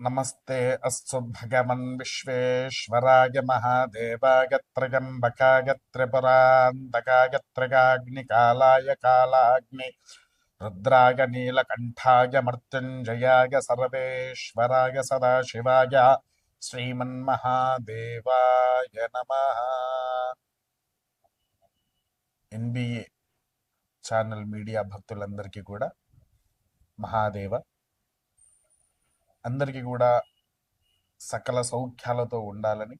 नमस्ते अस्तु भगवन् विश्वेश्वराय महादेवाय त्र्यम्बकाय त्रिपुरान्तकाय त्रिगाग्निकालाय कालाग्नि रुद्राय नीलकण्ठाय मृत्युञ्जयाय सर्वेश्वराय सदाशिवाय శ్రీమన్మహాదేవాయ నమ ఎన్బిఏ ఛానల్ మీడియా భక్తులందరికీ కూడా మహాదేవ అందరికీ కూడా సకల సౌఖ్యాలతో ఉండాలని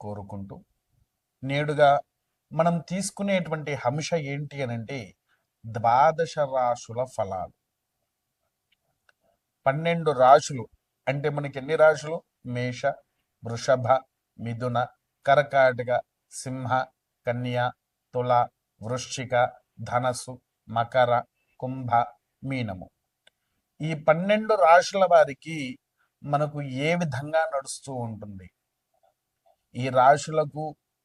కోరుకుంటూ నేడుగా మనం తీసుకునేటువంటి అంశ ఏంటి అని అంటే ద్వాదశ రాశుల ఫలాలు. పన్నెండు రాశులు అంటే మనకి ఎన్ని రాశులు? మేష వృషభ మిథున కరకాటక సింహ కన్య తుల వృశ్చిక ధనస్సు మకర కుంభ మీనము. ఈ పన్నెండు రాశుల వారికి మనకు ఏ విధంగా నడుస్తూ ఉంటుంది? ఈ రాశులకు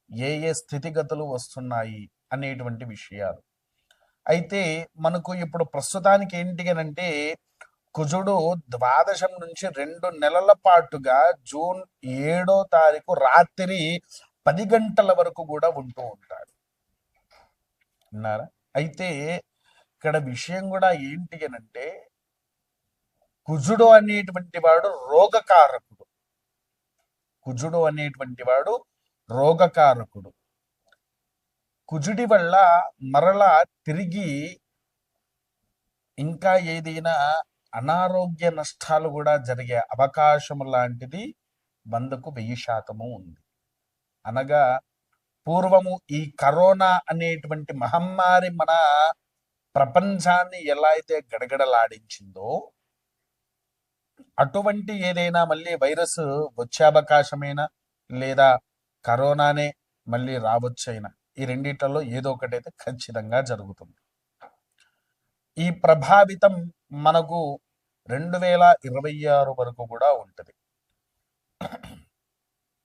ఏ ఏ స్థితిగతులు వస్తున్నాయి? అనేటువంటి విషయాలు. అయితే మనకు ఇప్పుడు ప్రస్తుతానికి ఏంటి అని అంటే కుజుడు ద్వాదశం నుంచి రెండు నెలల పాటుగా జూన్ ఏడో తారీఖు రాత్రి పది గంటల వరకు కూడా ఉంటూ ఉంటాడు. అన్నారా అయితే ఇక్కడ విషయం కూడా ఏంటి అని అంటే కుజుడు అనేటువంటి వాడు రోగకారకుడు. కుజుడు అనేటువంటి వాడు రోగకారకుడు. కుజుడి వల్ల మరలా తిరిగి ఇంకా ఏదైనా అనారోగ్య నష్టాలు కూడా జరిగే అవకాశం లాంటిది వందకు వెయ్యి శాతము ఉంది. అనగా పూర్వము ఈ కరోనా అనేటువంటి మహమ్మారి మన ప్రపంచాన్ని ఎలా అయితే గడగడలాడించిందో అటువంటి ఏదైనా మళ్ళీ వైరస్ వచ్చే అవకాశమైనా? లేదా కరోనానే మళ్ళీ రావచ్చైనా? ఈ రెండిట్లలో ఏదో ఒకటైతే ఖచ్చితంగా జరుగుతుంది. ఈ ప్రభావితం మనకు రెండు వేల ఇరవై ఆరు వరకు కూడా ఉంటుంది.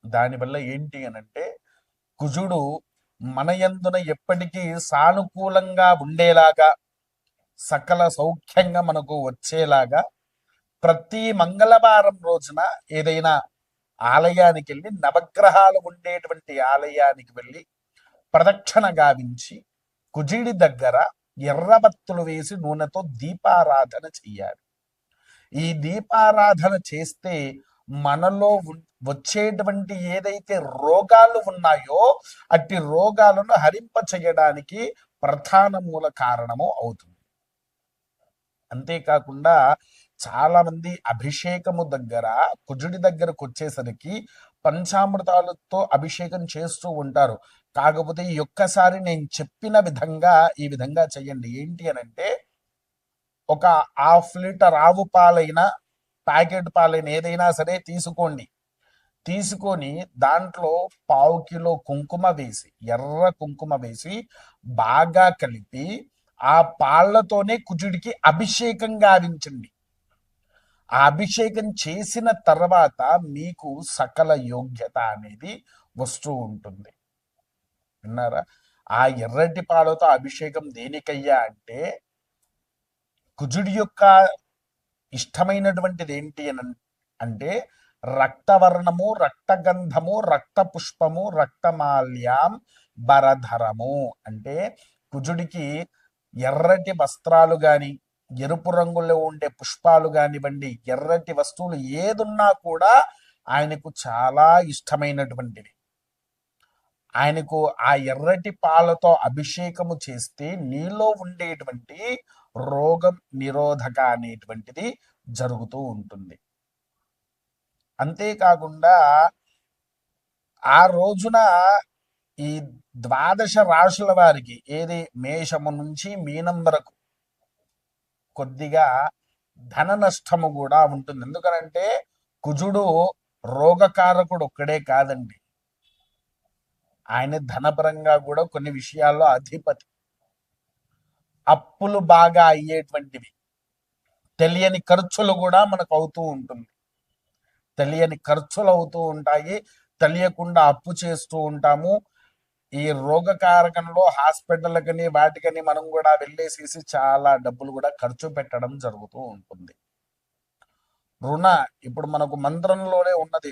దానివల్ల ఏంటి అనంటే కుజుడు మన యందున ఎప్పటికీ సానుకూలంగా ఉండేలాగా సకల సౌఖ్యంగా మనకు వచ్చేలాగా ప్రతి మంగళవారం రోజున ఏదైనా ఆలయానికి వెళ్ళి నవగ్రహాలు ఉండేటువంటి ఆలయానికి వెళ్ళి ప్రదక్షిణ గావించి కుజిడి దగ్గర ఎర్రబత్తులు వేసి నూనెతో దీపారాధన చెయ్యాలి. ఈ దీపారాధన చేస్తే మనలో వచ్చేటువంటి ఏదైతే రోగాలు ఉన్నాయో అట్టి రోగాలను హరింప చేయడానికి ప్రధాన మూల కారణము అవుతుంది. అంతేకాకుండా చాలా మంది అభిషేకము దగ్గర కుజుడి దగ్గరకు వచ్చేసరికి పంచామృతాలతో అభిషేకం చేస్తూ ఉంటారు. కాకపోతే ఈ ఒక్కసారి నేను చెప్పిన విధంగా ఈ విధంగా చెయ్యండి. ఏంటి అని అంటే ఒక హాఫ్ లీటర్ ఆవు పాలైనా ప్యాకెట్ పాలైన ఏదైనా సరే తీసుకోండి. తీసుకొని దాంట్లో పావు కిలో కుంకుమ వేసి ఎర్ర కుంకుమ వేసి బాగా కలిపి ఆ పాళ్ళతోనే కుజుడికి అభిషేకం గావించండి ఆ అభిషేకం చేసిన తర్వాత మీకు సకల యోగ్యత అనేది వస్తూ ఉంటుంది. విన్నారా? ఆ ఎర్రటి పాలతో అభిషేకం దేనికయ్యా అంటే కుజుడి యొక్క ఇష్టమైనటువంటిది ఏంటి అని అంటే రక్తవర్ణము రక్తగంధము రక్త పుష్పము రక్తమాల్యాం బరధరము అంటే కుజుడికి ఎర్రటి వస్త్రాలు గాని ఎరుపు రంగులో ఉండే పుష్పాలు కానివ్వండి ఎర్రటి వస్తువులు ఏదున్నా కూడా ఆయనకు చాలా ఇష్టమైనటువంటివి. ఆయనకు ఆ ఎర్రటి పాలతో అభిషేకము చేస్తే నీలో ఉండేటువంటి రోగం నిరోధక అనేటువంటిది జరుగుతూ ఉంటుంది. అంతేకాకుండా ఆ రోజున ఈ ద్వాదశ రాశుల వారికి ఏది మేషము నుంచి మీనం వరకు కొద్దిగా ధన నష్టము కూడా ఉంటుంది. ఎందుకనంటే కుజుడు రోగకారకుడు ఒక్కడే కాదండి. ఆయన ధనపరంగా కూడా కొన్ని విషయాల్లో అధిపతి. అప్పులు బాగా అయ్యేటువంటివి. తెలియని ఖర్చులు కూడా మనకు అవుతూ ఉంటుంది. తెలియని ఖర్చులు అవుతూ ఉంటాయి. తెలియకుండా అప్పు చేస్తూ ఉంటాము. ఈ రోగకారకంలో హాస్పిటల్కని వాటికని మనం కూడా వెళ్ళేసేసి చాలా డబ్బులు కూడా ఖర్చు పెట్టడం జరుగుతూ ఉంటుంది. రుణ ఇప్పుడు మనకు మంత్రంలోనే ఉన్నది.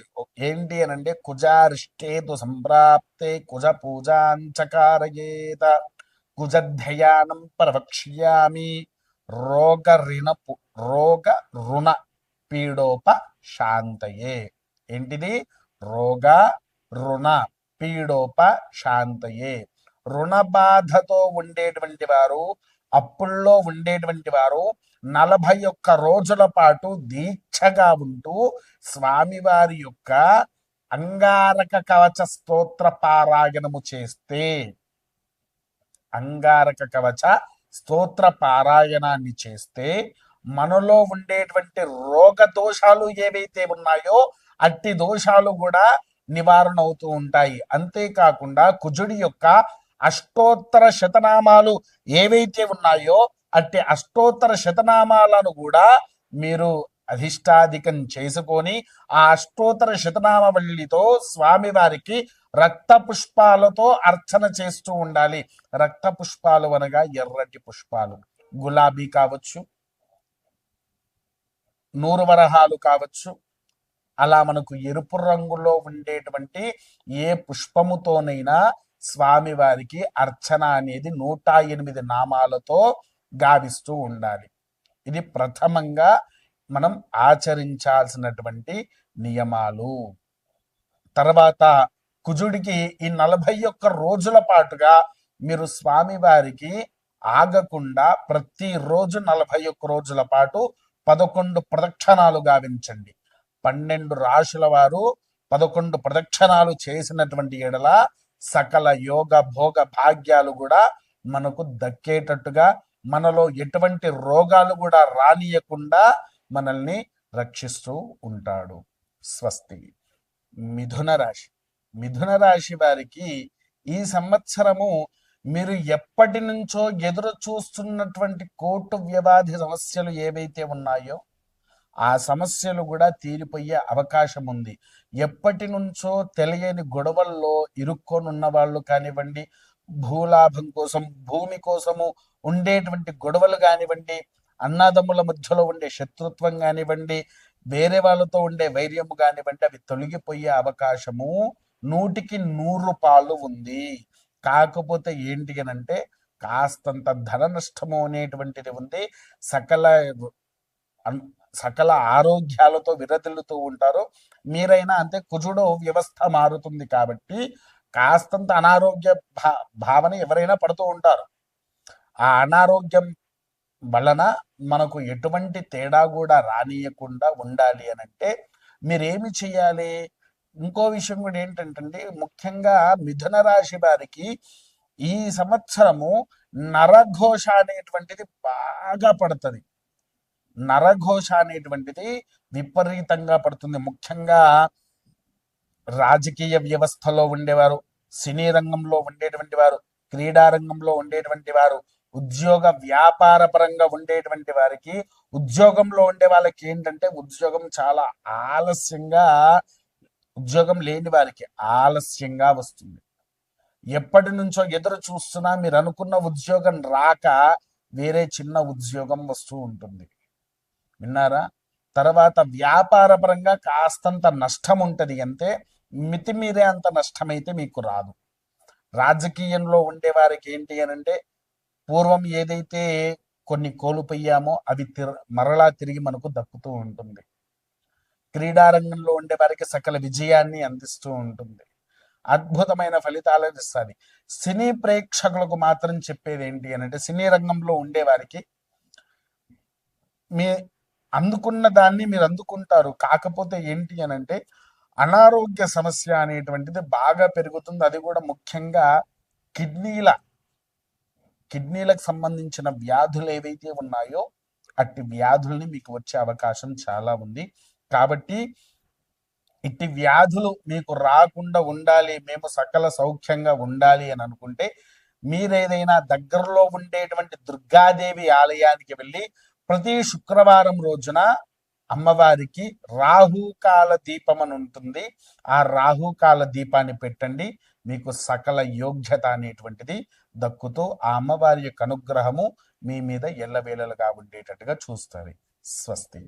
ఏంటి అని అంటే కుజారిష్టేతు సంప్రాప్తే కుజ పూజాంచకారయేత కుజధ్యయానం ప్రవక్ష్యామి రోగ రిణపు రోగ రుణ పీడోప శాంతయే ఏంటిది? రోగ రుణ పీడోప శాంతయే రుణ బాధతో ఉండేటువంటి వారు అప్పుల్లో ఉండేటువంటి వారు నలభై ఒక్క రోజుల పాటు దీక్షగా ఉంటూ స్వామివారి యొక్క అంగారక కవచ స్తోత్ర పారాయణము చేస్తే అంగారక కవచ స్తోత్ర పారాయణాన్ని చేస్తే మనలో ఉండేటువంటి రోగ దోషాలు ఏవైతే ఉన్నాయో అట్టి దోషాలు కూడా నివారణ అవుతూ ఉంటాయి. అంతేకాకుండా కుజుడి యొక్క అష్టోత్తర శతనామాలు ఏవైతే ఉన్నాయో అట్టి అష్టోత్తర శతనామాలను కూడా మీరు అధిష్టాధికం చేసుకొని ఆ అష్టోత్తర శతనామవల్లితో స్వామివారికి రక్త పుష్పాలతో అర్చన చేస్తూ ఉండాలి. రక్త పుష్పాలు అనగా ఎర్రటి పుష్పాలు. గులాబీ కావచ్చు నూరువరహాలు కావచ్చు అలా మనకు ఎరుపు రంగులో ఉండేటువంటి ఏ పుష్పముతోనైనా స్వామివారికి అర్చన అనేది నూట ఎనిమిది నామాలతో గావిస్తూ ఉండాలి. ఇది ప్రథమంగా మనం ఆచరించాల్సినటువంటి నియమాలు. తర్వాత కుజుడికి ఈ నలభై ఒక్క రోజుల పాటుగా మీరు స్వామివారికి ఆగకుండా ప్రతిరోజు నలభై ఒక్క రోజుల పాటు పదకొండు ప్రదక్షిణాలు గావించండి. పన్నెండు రాశుల వారు పదకొండు ప్రదక్షిణాలు చేసినటువంటి ఎడల సకల యోగ భోగ భాగ్యాలు కూడా మనకు దక్కేటట్టుగా మనలో ఎటువంటి రోగాలు కూడా రానియకుండా మనల్ని రక్షిస్తూ ఉంటాడు. స్వస్తి. మిథున రాశి. మిథున రాశి వారికి ఈ సంవత్సరము మీరు ఎప్పటి నుంచో ఎదురు చూస్తున్నటువంటి కోర్టు వ్యవాధి సమస్యలు ఏవైతే ఉన్నాయో ఆ సమస్యలు కూడా తీరిపోయే అవకాశం ఉంది ఎప్పటి నుంచో తెలియని గొడవల్లో ఇరుక్కొనున్న వాళ్ళు కానివ్వండి భూలాభం కోసం భూమి కోసము ఉండేటువంటి గొడవలు కానివ్వండి అన్నదమ్ముల మధ్యలో ఉండే శత్రుత్వం కానివ్వండి వేరే వాళ్ళతో ఉండే వైర్యము కానివ్వండి అవి తొలగిపోయే అవకాశము నూటికి నూరు పాలు ఉంది. కాకపోతే ఏంటి అని అంటే కాస్తంత ధన నష్టము అనేటువంటిది ఉంది. సకల సకల ఆరోగ్యాలతో విరతిల్లుతూ ఉంటారు మీరైనా అంతే కుజుడు వ్యవస్థ మారుతుంది కాబట్టి కాస్తంత అనారోగ్య భా భావన ఎవరైనా పడుతూ ఉంటారు. ఆ అనారోగ్యం వలన మనకు ఎటువంటి తేడా కూడా రానియకుండా ఉండాలి అని అంటే మీరేమి చేయాలి ఇంకో విషయం కూడా ఏంటంటే ముఖ్యంగా మిథున రాశి వారికి ఈ సంవత్సరము నరఘోష అనేటువంటిది బాగా పడుతుంది. నరఘోష అనేటువంటిది విపరీతంగా పడుతుంది. ముఖ్యంగా రాజకీయ వ్యవస్థలో ఉండేవారు సినీ రంగంలో ఉండేటువంటి వారు క్రీడా రంగంలో ఉండేటువంటి వారు ఉద్యోగ వ్యాపార పరంగా ఉండేటువంటి వారికి ఉద్యోగంలో ఉండే వాళ్ళకి ఏంటంటే ఉద్యోగం చాలా ఆలస్యంగా ఉద్యోగం లేని వారికి ఆలస్యంగా వస్తుంది. ఎప్పటి నుంచో ఎదురు చూస్తున్నా మీరు అనుకున్న ఉద్యోగం రాక వేరే చిన్న ఉద్యోగం వస్తూ ఉంటుంది. విన్నారా? తర్వాత వ్యాపార పరంగా కాస్తంత నష్టం ఉంటుంది అంతే మితిమీరే అంత నష్టమైతే మీకు రాదు. రాజకీయంలో ఉండే వారికి ఏంటి అని అంటే పూర్వం ఏదైతే కొన్ని కోల్పోయామో అవి తిర మరలా తిరిగి మనకు దక్కుతూ ఉంటుంది. క్రీడారంగంలో ఉండే వారికి సకల విజయాన్ని అందిస్తూ ఉంటుంది. అద్భుతమైన ఫలితాలను ఇస్తుంది సినీ ప్రేక్షకులకు మాత్రం చెప్పేది ఏంటి అని అంటే సినీ రంగంలో ఉండే వారికి మీ అందుకున్న దాన్ని మీరు అందుకుంటారు. కాకపోతే ఏంటి అని అంటే అనారోగ్య సమస్య అనేటువంటిది బాగా పెరుగుతుంది. అది కూడా ముఖ్యంగా కిడ్నీల కిడ్నీలకు సంబంధించిన వ్యాధులు ఏవైతే ఉన్నాయో అట్టి వ్యాధుల్ని మీకు వచ్చే అవకాశం చాలా ఉంది. కాబట్టి ఇట్టి వ్యాధులు మీకు రాకుండా ఉండాలి మేము సకల సౌఖ్యంగా ఉండాలి అని అనుకుంటే మీరేదైనా దగ్గరలో ఉండేటువంటి దుర్గాదేవి ఆలయానికి వెళ్ళి ప్రతి శుక్రవారం రోజున అమ్మవారికి రాహుకాల దీపం అని ఉంటుంది. ఆ రాహుకాల దీపాన్ని పెట్టండి. మీకు సకల యోగ్యత అనేటువంటిది దక్కుతూ ఆ అమ్మవారి యొక్క అనుగ్రహము మీ మీద ఎల్లవేళలుగా ఉండేటట్టుగా చూస్తారు. స్వస్తి.